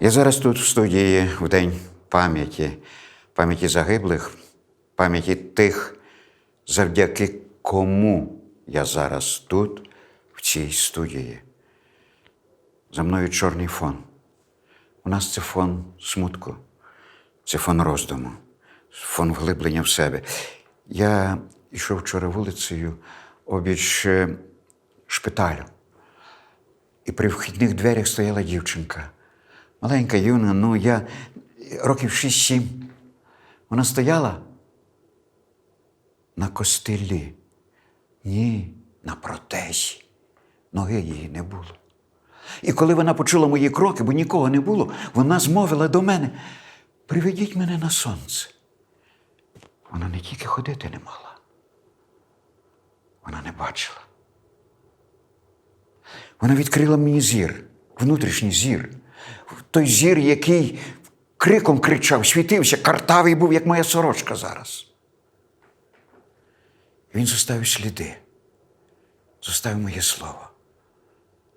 Я зараз тут в студії в день пам'яті, пам'яті загиблих, пам'яті тих, завдяки кому я зараз тут, в цій студії. За мною чорний фон. У нас це фон смутку, це фон роздуму, фон вглиблення в себе. Я йшов вчора вулицею обіч е, шпиталю. І при вхідних дверях стояла дівчинка. Маленька, юна, ну я років 6-7. Вона стояла на костилі. Ні, на протезі. Ноги її не було. І коли вона почула мої кроки, бо нікого не було, вона змовила до мене: приведіть мене на сонце. Вона не тільки ходити не мала, вона не бачила. Вона відкрила мені зір, внутрішній зір. Той зір, який криком кричав, світився, картавий був, як моя сорочка зараз. Він зоставив сліди, зоставив моє слово.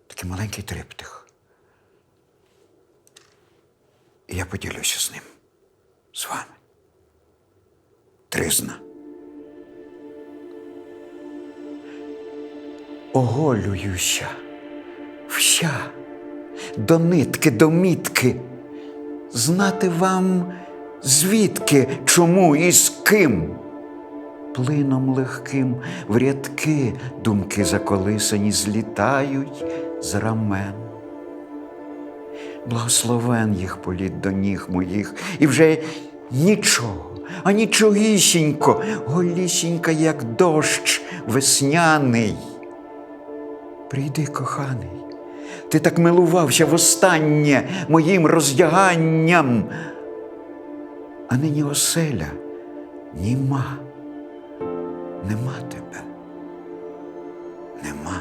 Такий маленький триптих. І я поділюся з ним, з вами. Тризна. Оголююся вся до нитки, до мітки. Знати вам звідки, чому і з ким. Плином легким в рядки думки заколисані злітають з рамен. Благословен їх політ до ніг моїх, і вже нічого, а нічогісінько, голісінька, як дощ весняний. Прийди, коханий, ти так милувався востаннє моїм роздяганням, а нині оселя німа, нема тебе, нема.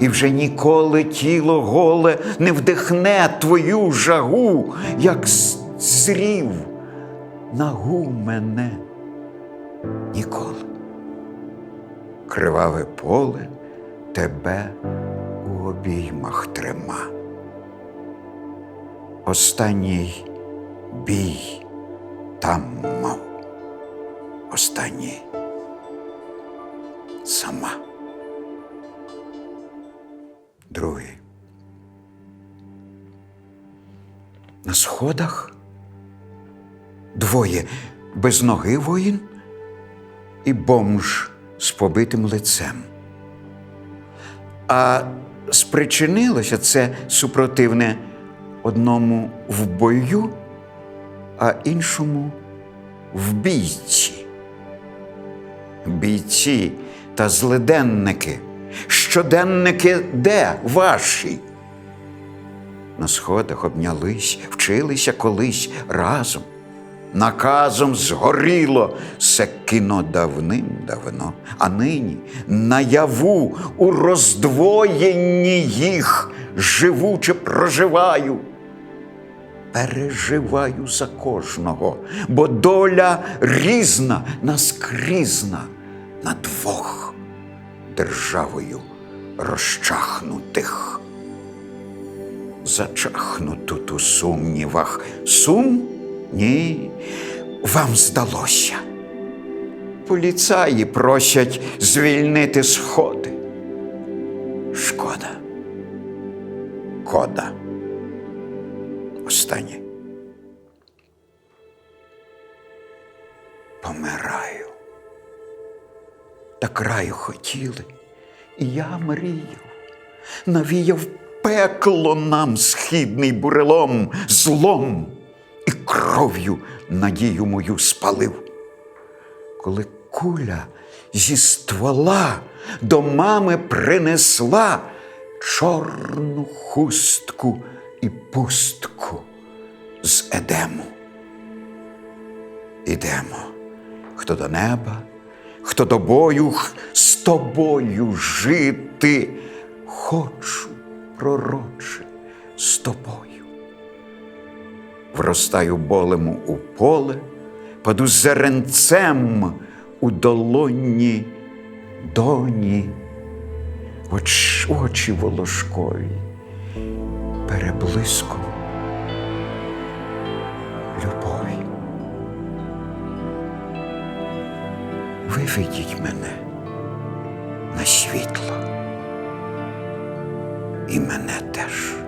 І вже ніколи тіло голе не вдихне твою жагу, як зрів нагу мене. Ніколи. Криваве поле тебе обіймах трима. Останній бій там мав. Останній сама. Другий. На сходах двоє без ноги воїн і бомж з побитим лицем. А спричинилося це супротивне одному в бою, а іншому в бійці. Бійці та злиденники, щоденники де ваші? На сходах обнялись, вчилися колись разом. Наказом згоріло все кіно давним-давно, а нині наяву у роздвоєнні їх живуче проживаю. Переживаю за кожного, бо доля різна, наскрізна на двох державою розчахнутих. Зачахну тут у сумнівах. Сум? Ні, вам здалося. Поліцаї просять звільнити сходи. Шкода. Кода. Останнє. Помираю. Та краю хотіли, і я мріяв навіяв пекло нам східний бурелом, злом кров'ю надію мою спалив. Коли куля зі ствола до мами принесла чорну хустку і пустку з едему. Ідемо, хто до неба, хто до бою, з тобою жити. Хочу, пророче, з тобою простаю болему у поле, паду зеренцем у долоні доні, Оч, очі волошкові переблиском любові. Виведіть мене на світло і мене теж.